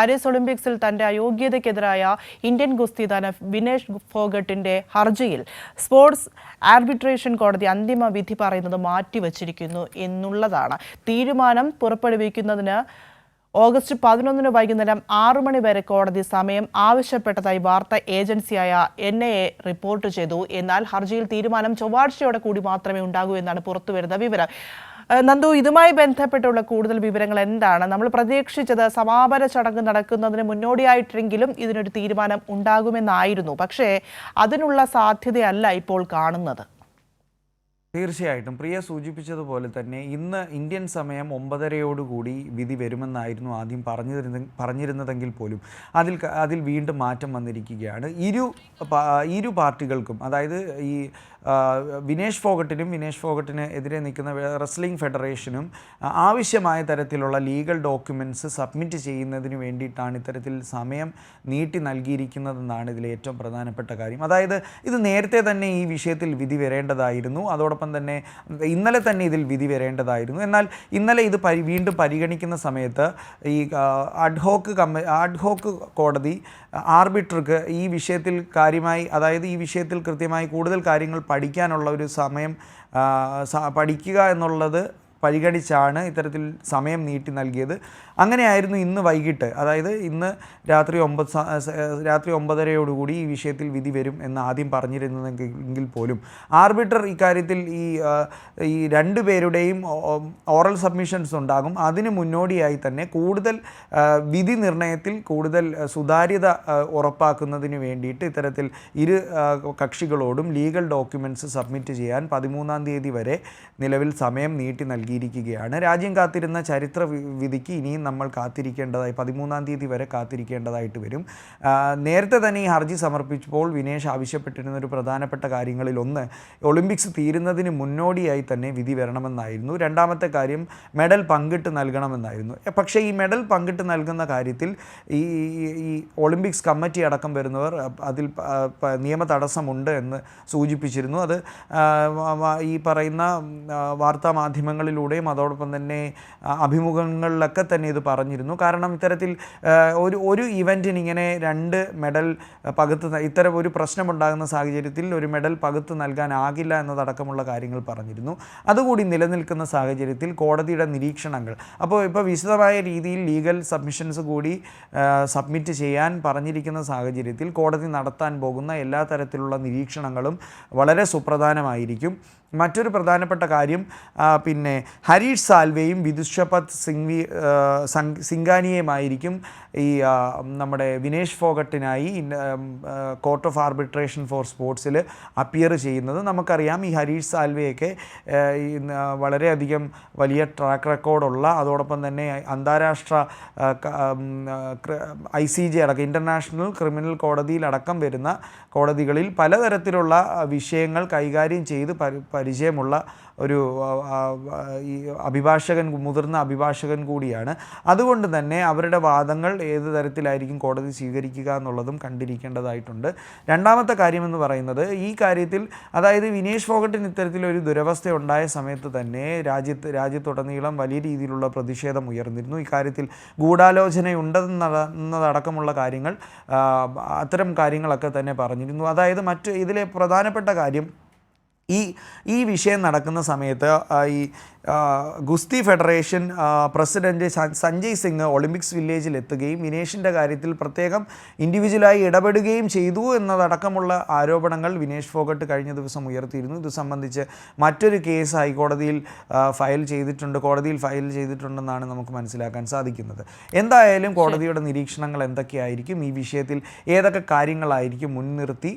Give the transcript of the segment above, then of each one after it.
Paris ഒളിമ്പിക്സിൽ തന്റെ അയോഗ്യതയ്ക്കെതിരായ Indian ഗുസ്തി താരം വിനേഷ് ഫോഗട്ടിന്റെ ഹർജിയിൽ സ്പോർട്സ് ആർബിട്രേഷൻ കോടതി അന്തിമ വിധി പറയുന്നത് മാറ്റിവച്ചിരിക്കുന്നു എന്നുള്ളതാണ്. തീരുമാനം പുറപ്പെടുവിക്കുന്നതിന് ഓഗസ്റ്റ് പതിനൊന്നിന് വൈകുന്നേരം ആറു മണി വരെ കോടതി സമയം ആവശ്യപ്പെട്ടതായി വാർത്താ ഏജൻസിയായ എൻ എ റിപ്പോർട്ട് ചെയ്തു. എന്നാൽ ഹർജിയിൽ തീരുമാനം ചൊവ്വാഴ്ചയോടെ കൂടി മാത്രമേ ഉണ്ടാകൂ എന്നാണ് പുറത്തുവരുന്ന വിവരം. നന്ദു ഇതുമായി ബന്ധപ്പെട്ടുള്ള കൂടുതൽ വിവരങ്ങൾ എന്താണ്? നമ്മൾ പ്രതീക്ഷിച്ചത് സമാപന ചടങ്ങ് നടക്കുന്നതിന് മുന്നോടിയായിട്ടെങ്കിലും ഇതിനൊരു തീരുമാനം ഉണ്ടാകുമെന്നായിരുന്നു. പക്ഷേ അതിനുള്ള സാധ്യതയല്ല ഇപ്പോൾ കാണുന്നത്. തീർച്ചയായിട്ടും. പ്രിയ സൂചിപ്പിച്ചതുപോലെ തന്നെ ഇന്ന് ഇന്ത്യൻ സമയം ഒമ്പതരയോടുകൂടി വിധി വരുമെന്നായിരുന്നു ആദ്യം പറഞ്ഞിരുന്ന പറഞ്ഞിരുന്നതെങ്കിൽ പോലും. അതിൽ അതിൽ വീണ്ടും മാറ്റം വന്നിരിക്കുകയാണ്. ഇരു ഇരു പാർട്ടികൾക്കും അതായത് ഈ വിനേഷ് ഫോഗട്ടിനും വിനേഷ് ഫോഗട്ടിന് എതിരെ നിൽക്കുന്ന റെസ്ലിംഗ് ഫെഡറേഷനും ആവശ്യമായ തരത്തിലുള്ള ലീഗൽ ഡോക്യുമെന്റ്സ് സബ്മിറ്റ് ചെയ്യുന്നതിന് വേണ്ടിയിട്ടാണ് ഇത്തരത്തിൽ സമയം നീട്ടി നൽകിയിരിക്കുന്നതെന്നാണ് ഇതിലെ ഏറ്റവും പ്രധാനപ്പെട്ട കാര്യം. അതായത് ഇത് നേരത്തെ തന്നെ ഈ വിഷയത്തിൽ വിധി വരേണ്ടതായിരുന്നു. അതോടൊപ്പം തന്നെ ഇന്നലെ തന്നെ ഇതിൽ വിധി വരേണ്ടതായിരുന്നു. എന്നാൽ ഇന്നലെ ഇത് പരി വീണ്ടും പരിഗണിക്കുന്ന സമയത്ത് ഈ അഡ്ഹോക്ക് കമ്മ അഡ്ഹോക്ക് കോടതി ആർബിട്രക്ക് ഈ വിഷയത്തിൽ കാര്യമായി അതായത് ഈ വിഷയത്തിൽ കൃത്യമായി കൂടുതൽ കാര്യങ്ങൾ പഠിക്കാനുള്ള ഒരു സമയം പഠിക്കുക എന്നുള്ളത് പരിഗണിച്ചാണ് ഇത്തരത്തിൽ സമയം നീട്ടി നൽകിയത്. അങ്ങനെയായിരുന്നു ഇന്ന് വൈകിട്ട്. അതായത് ഇന്ന് രാത്രി ഒമ്പത് രാത്രി ഒമ്പതരയോടുകൂടി ഈ വിഷയത്തിൽ വിധി വരും എന്ന് ആദ്യം പറഞ്ഞിരുന്നതെങ്കിൽ എങ്കിൽ പോലും. ആർബിറ്റർ ഇക്കാര്യത്തിൽ ഈ ഈ രണ്ട് പേരുടെയും ഓറൽ സബ്മിഷൻസ് ഉണ്ടാകും. അതിന് മുന്നോടിയായി തന്നെ കൂടുതൽ വിധി നിർണയത്തിൽ കൂടുതൽ സുതാര്യത ഉറപ്പാക്കുന്നതിന് വേണ്ടിയിട്ട് ഇത്തരത്തിൽ ഇരു കക്ഷികളോടും ലീഗൽ ഡോക്യുമെന്റ്സ് സബ്മിറ്റ് ചെയ്യാൻ പതിമൂന്നാം തീയതി വരെ നിലവിൽ സമയം നീട്ടി നൽകിയിരിക്കുകയാണ്. രാജ്യം കാത്തിരുന്ന ചരിത്ര വിധിക്ക് ഇനിയും നമ്മൾ കാത്തിരിക്കേണ്ടതായി പതിമൂന്നാം തീയതി വരെ കാത്തിരിക്കേണ്ടതായിട്ട് വരും. നേരത്തെ തന്നെ ഈ ഹർജി സമർപ്പിച്ചപ്പോൾ വിനേഷ് ആവശ്യപ്പെട്ടിരുന്ന ഒരു പ്രധാനപ്പെട്ട കാര്യങ്ങളിൽ ഒന്ന് ഒളിമ്പിക്സ് തീരുന്നതിന് മുന്നോടിയായി തന്നെ വിധി വരണമെന്നായിരുന്നു. രണ്ടാമത്തെ കാര്യം മെഡൽ പങ്കിട്ട് നൽകണമെന്നായിരുന്നു. പക്ഷേ ഈ മെഡൽ പങ്കിട്ട് നൽകുന്ന കാര്യത്തിൽ ഈ ഈ- ഒളിമ്പിക്സ് കമ്മിറ്റി അടക്കം വരുന്നവർ അതിൽ നിയമ തടസ്സമുണ്ട് എന്ന് സൂചിപ്പിച്ചിരുന്നു. അത് ഈ പറയുന്ന വാർത്താ മാധ്യമങ്ങളിലൂടെയും അതോടൊപ്പം തന്നെ അഭിമുഖങ്ങളിലൊക്കെ തന്നെ ഇത് പറഞ്ഞിരുന്നു. കാരണം ഇത്തരത്തിൽ ഒരു ഒരു ഇവന്റിന് ഇങ്ങനെ രണ്ട് മെഡൽ പകുത്ത് ഇത്തരം ഒരു പ്രശ്നമുണ്ടാകുന്ന സാഹചര്യത്തിൽ ഒരു മെഡൽ പകുത്ത് നൽകാനാകില്ല എന്നതടക്കമുള്ള കാര്യങ്ങൾ പറഞ്ഞിരുന്നു. അതുകൂടി നിലനിൽക്കുന്ന സാഹചര്യത്തിൽ കോടതിയുടെ നിരീക്ഷണങ്ങൾ. അപ്പോൾ ഇപ്പോൾ വിശദമായ രീതിയിൽ ലീഗൽ സബ്മിഷൻസ് കൂടി സബ്മിറ്റ് ചെയ്യാൻ പറഞ്ഞിരിക്കുന്ന സാഹചര്യത്തിൽ കോടതി നടത്താൻ പോകുന്ന എല്ലാ തരത്തിലുള്ള നിരീക്ഷണങ്ങളും വളരെ സുപ്രധാനമായിരിക്കും. മറ്റൊരു പ്രധാനപ്പെട്ട കാര്യം പിന്നെ ഹരീഷ് സാൽവേയും വിദുഷപത് സിംഗ്വി ആ, സംഗ്- സിംഗാനിയുമായിരിക്കും ഈ നമ്മുടെ വിനേഷ് ഫോഗട്ടിനായി കോർട്ട് ഓഫ് ആർബിട്രേഷൻ ഫോർ സ്പോർട്സിൽ അപ്പിയർ ചെയ്യുന്നത്. നമുക്കറിയാം ഈ ഹരീഷ് സാൽവേയൊക്കെ വളരെയധികം വലിയ ട്രാക്ക് റെക്കോർഡുള്ള അതോടൊപ്പം തന്നെ അന്താരാഷ്ട്ര ഐ സി ജി അടക്കം ഇന്റർനാഷണൽ ക്രിമിനൽ കോടതിയിലടക്കം വരുന്ന കോടതികളിൽ പലതരത്തിലുള്ള വിഷയങ്ങൾ കൈകാര്യം ചെയ്ത് പരി- പരിചയമുള്ള ഒരു ഈ അഭിഭാഷകൻ മുതിർന്ന അഭിഭാഷകൻ കൂടിയാണ്. അതുകൊണ്ട് തന്നെ അവരുടെ വാദങ്ങൾ ഏത് തരത്തിലായിരിക്കും കോടതി സ്വീകരിക്കുക എന്നുള്ളതും കണ്ടിരിക്കേണ്ടതായിട്ടുണ്ട്. രണ്ടാമത്തെ കാര്യമെന്ന് പറയുന്നത് ഈ കാര്യത്തിൽ അതായത് വിനേഷ് ഫോഗട്ടിന് ഇത്തരത്തിലൊരു ദുരവസ്ഥ ഉണ്ടായ സമയത്ത് തന്നെ രാജ്യത്ത് രാജ്യത്തുടനീളം വലിയ രീതിയിലുള്ള പ്രതിഷേധം ഉയർന്നിരുന്നു. ഇക്കാര്യത്തിൽ ഗൂഢാലോചനയുണ്ടെന്നതടക്കമുള്ള കാര്യങ്ങൾ അത്തരം കാര്യങ്ങളൊക്കെ തന്നെ പറഞ്ഞിരുന്നു. അതായത് മറ്റ് ഇതിലെ പ്രധാനപ്പെട്ട കാര്യം ഈ ഈ വിഷയം നടക്കുന്ന സമയത്ത് ഈ ഗുസ്തി federation president president Sanjay Singh Olympics വില്ലേജിൽ എത്തുകയും വിനേഷിന്റെ കാര്യത്തിൽ പ്രത്യേകം ഇൻഡിവിജ്വലായി ഇടപെടുകയും ചെയ്തു എന്നതടക്കമുള്ള ആരോപണങ്ങൾ വിനേഷ് ഫോഗട്ട് കഴിഞ്ഞ ദിവസം ഉയർത്തിയിരുന്നു. ഇത് സംബന്ധിച്ച് മറ്റൊരു കേസ് ഹൈക്കോടതിയിൽ ഫയൽ ചെയ്തിട്ടുണ്ട്. കോടതിയിൽ ഫയൽ ചെയ്തിട്ടുണ്ടെന്നാണ് നമുക്ക് മനസ്സിലാക്കാൻ സാധിക്കുന്നത്. എന്തായാലും കോടതിയുടെ നിരീക്ഷണങ്ങൾ എന്തൊക്കെയായിരിക്കും? ഈ വിഷയത്തിൽ ഏതൊക്കെ കാര്യങ്ങളായിരിക്കും മുൻനിർത്തി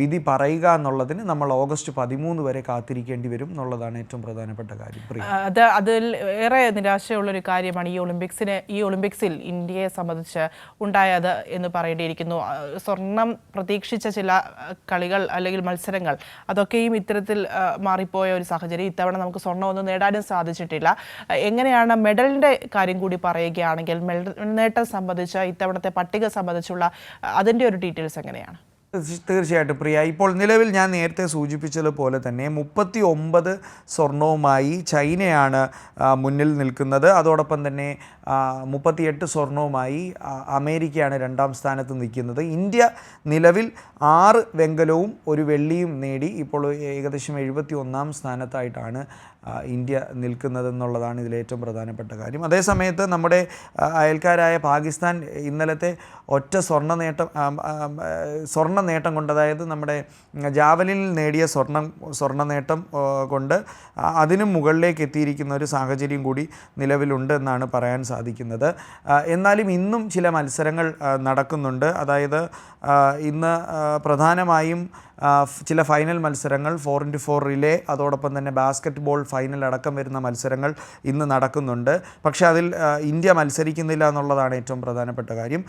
വിധി പറയുക എന്നുള്ളതിന് നമ്മൾ ഓഗസ്റ്റ് പതിമൂന്ന് വരെ കാത്തിരിക്കേണ്ടി വരും എന്നുള്ളതാണ് ഏറ്റവും പ്രധാനപ്പെട്ട കാര്യം. അത് അതിൽ ഏറെ നിരാശയുള്ളൊരു കാര്യമാണ് ഈ ഒളിമ്പിക്സിന് ഈ ഒളിമ്പിക്സിൽ ഇന്ത്യയെ സംബന്ധിച്ച് ഉണ്ടായത് എന്ന് പറയേണ്ടിയിരിക്കുന്നു. സ്വർണം പ്രതീക്ഷിച്ച ചില കളികൾ അല്ലെങ്കിൽ മത്സരങ്ങൾ അതൊക്കെയും ഇത്തരത്തിൽ മാറിപ്പോയ ഒരു സാഹചര്യം. ഇത്തവണ നമുക്ക് സ്വർണമൊന്നും നേടാനും സാധിച്ചിട്ടില്ല. എങ്ങനെയാണ് മെഡലിന്റെ കാര്യം കൂടി പറയുകയാണെങ്കിൽ മെഡൽ നേട്ടം സംബന്ധിച്ച ഇത്തവണത്തെ പട്ടിക സംബന്ധിച്ചുള്ള അതിന്റെ ഒരു ഡീറ്റെയിൽസ് എങ്ങനെയാണ്? തീർച്ചയായിട്ടും പ്രിയ. ഇപ്പോൾ നിലവിൽ ഞാൻ നേരത്തെ സൂചിപ്പിച്ചതുപോലെ തന്നെ മുപ്പത്തി ഒമ്പത് സ്വർണവുമായി ചൈനയാണ് മുന്നിൽ നിൽക്കുന്നത്. അതോടൊപ്പം തന്നെ മുപ്പത്തിയെട്ട് സ്വർണവുമായി അമേരിക്കയാണ് രണ്ടാം സ്ഥാനത്ത് നിൽക്കുന്നത്. ഇന്ത്യ നിലവിൽ ആറ് വെങ്കലവും ഒരു വെള്ളിയും നേടി ഇപ്പോൾ ഏകദേശം എഴുപത്തി ഒന്നാം സ്ഥാനത്തായിട്ടാണ് ഇന്ത്യ നിൽക്കുന്നതെന്നുള്ളതാണ് ഇതിലേറ്റവും പ്രധാനപ്പെട്ട കാര്യം. അതേസമയത്ത് നമ്മുടെ അയൽക്കാരായ പാകിസ്ഥാൻ ഇന്നലത്തെ ഒറ്റ സ്വർണ നേട്ടം സ്വർണ നേട്ടം കൊണ്ട് അതായത് നമ്മുടെ ജാവലിനിൽ നേടിയ സ്വർണം സ്വർണ നേട്ടം കൊണ്ട് അതിനും മുകളിലേക്ക് എത്തിയിരിക്കുന്ന ഒരു സാഹചര്യം കൂടി നിലവിലുണ്ട് എന്നാണ് പറയാൻ സാധിക്കുന്നത്. എന്നാലും ഇന്നും ചില മത്സരങ്ങൾ നടക്കുന്നുണ്ട്. അതായത് ഇന്ന് പ്രധാനമായും ചില ഫൈനൽ മത്സരങ്ങൾ ഫോർ ഇന്റു ഫോർ റിലേ അതോടൊപ്പം തന്നെ ബാസ്ക്കറ്റ് ബോൾ ഫൈനൽ അടക്കം വരുന്ന മത്സരങ്ങൾ ഇന്ന് നടക്കുന്നുണ്ട്. പക്ഷേ അതിൽ ഇന്ത്യ മത്സരിക്കുന്നില്ല എന്നുള്ളതാണ് ഏറ്റവും പ്രധാനപ്പെട്ട കാര്യം.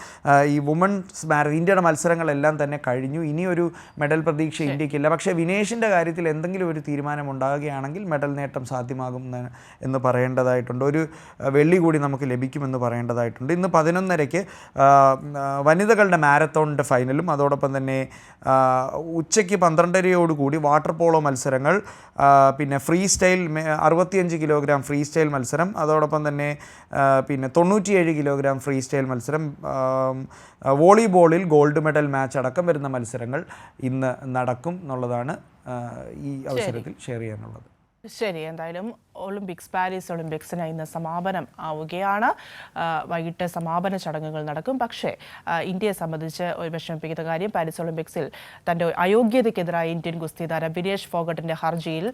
ഈ വുമൺസ് മാര ഇന്ത്യയുടെ മത്സരങ്ങളെല്ലാം തന്നെ കഴിഞ്ഞു. ഇനിയൊരു മെഡൽ പ്രതീക്ഷ ഇന്ത്യക്കില്ല പക്ഷേ വിനേഷിന്റെ കാര്യത്തിൽ എന്തെങ്കിലും ഒരു തീരുമാനം ഉണ്ടാകുകയാണെങ്കിൽ മെഡൽ നേട്ടം സാധ്യമാകും എന്ന് പറയേണ്ടതായിട്ടുണ്ട്. ഒരു വെള്ളി കൂടി നമുക്ക് ലഭിക്കുമെന്ന് പറയേണ്ടതായിട്ടുണ്ട്. ഇന്ന് പതിനൊന്നരയ്ക്ക് വനിതകളുടെ മാരത്തോണിന്റെ ഫൈനലും അതോടൊപ്പം തന്നെ ആ, ഉച്ചയ്ക്ക് പന്ത്രണ്ടരയോടുകൂടി വാട്ടർ പോളോ മത്സരങ്ങൾ പിന്നെ ഫ്രീ സ്റ്റൈൽ അറുപത്തിയഞ്ച് കിലോഗ്രാം ഫ്രീ സ്റ്റൈൽ മത്സരം അതോടൊപ്പം തന്നെ പിന്നെ തൊണ്ണൂറ്റിയേഴ് കിലോഗ്രാം ഫ്രീ സ്റ്റൈൽ മത്സരം വോളിബോളിൽ ഗോൾഡ് മെഡൽ മാച്ച് അടക്കം വരുന്ന മത്സരങ്ങൾ ഇന്ന് നടക്കും എന്നുള്ളതാണ് ഈ അവസരത്തിൽ ഷെയർ ചെയ്യാനുള്ളത്. ശരി എന്തായാലും ഒളിമ്പിക്സ് പാരീസ് ഒളിമ്പിക്സിന് ഇന്ന് സമാപനം ആവുകയാണ്. വൈകിട്ട് സമാപന ചടങ്ങുകൾ നടക്കും. പക്ഷേ ഇന്ത്യയെ സംബന്ധിച്ച് ഒരു വിഷമിപ്പിക്കുന്ന കാര്യം പാരീസ് ഒളിമ്പിക്സിൽ തന്റെ അയോഗ്യതയ്ക്കെതിരായ ഇന്ത്യൻ ഗുസ്തി താരം വിനേഷ് ഫോഗട്ടിന്റെ ഹർജിയിൽ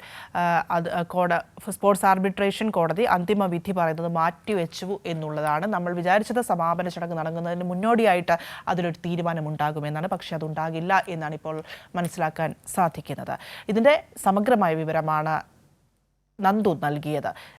അത് കോട സ്പോർട്സ് ആർബിട്രേഷൻ കോടതി അന്തിമ വിധി പറയുന്നത് മാറ്റിവെച്ചു എന്നുള്ളതാണ്. നമ്മൾ വിചാരിച്ചത് സമാപന ചടങ്ങ് നടങ്ങുന്നതിന് മുന്നോടിയായിട്ട് അതിലൊരു തീരുമാനമുണ്ടാകുമെന്നാണ്. പക്ഷേ അതുണ്ടാകില്ല എന്നാണ് ഇപ്പോൾ മനസ്സിലാക്കാൻ സാധിക്കുന്നത്. ഇതിന്റെ സമഗ്രമായ വിവരമാണ് നന്ദു നൽകിയത്.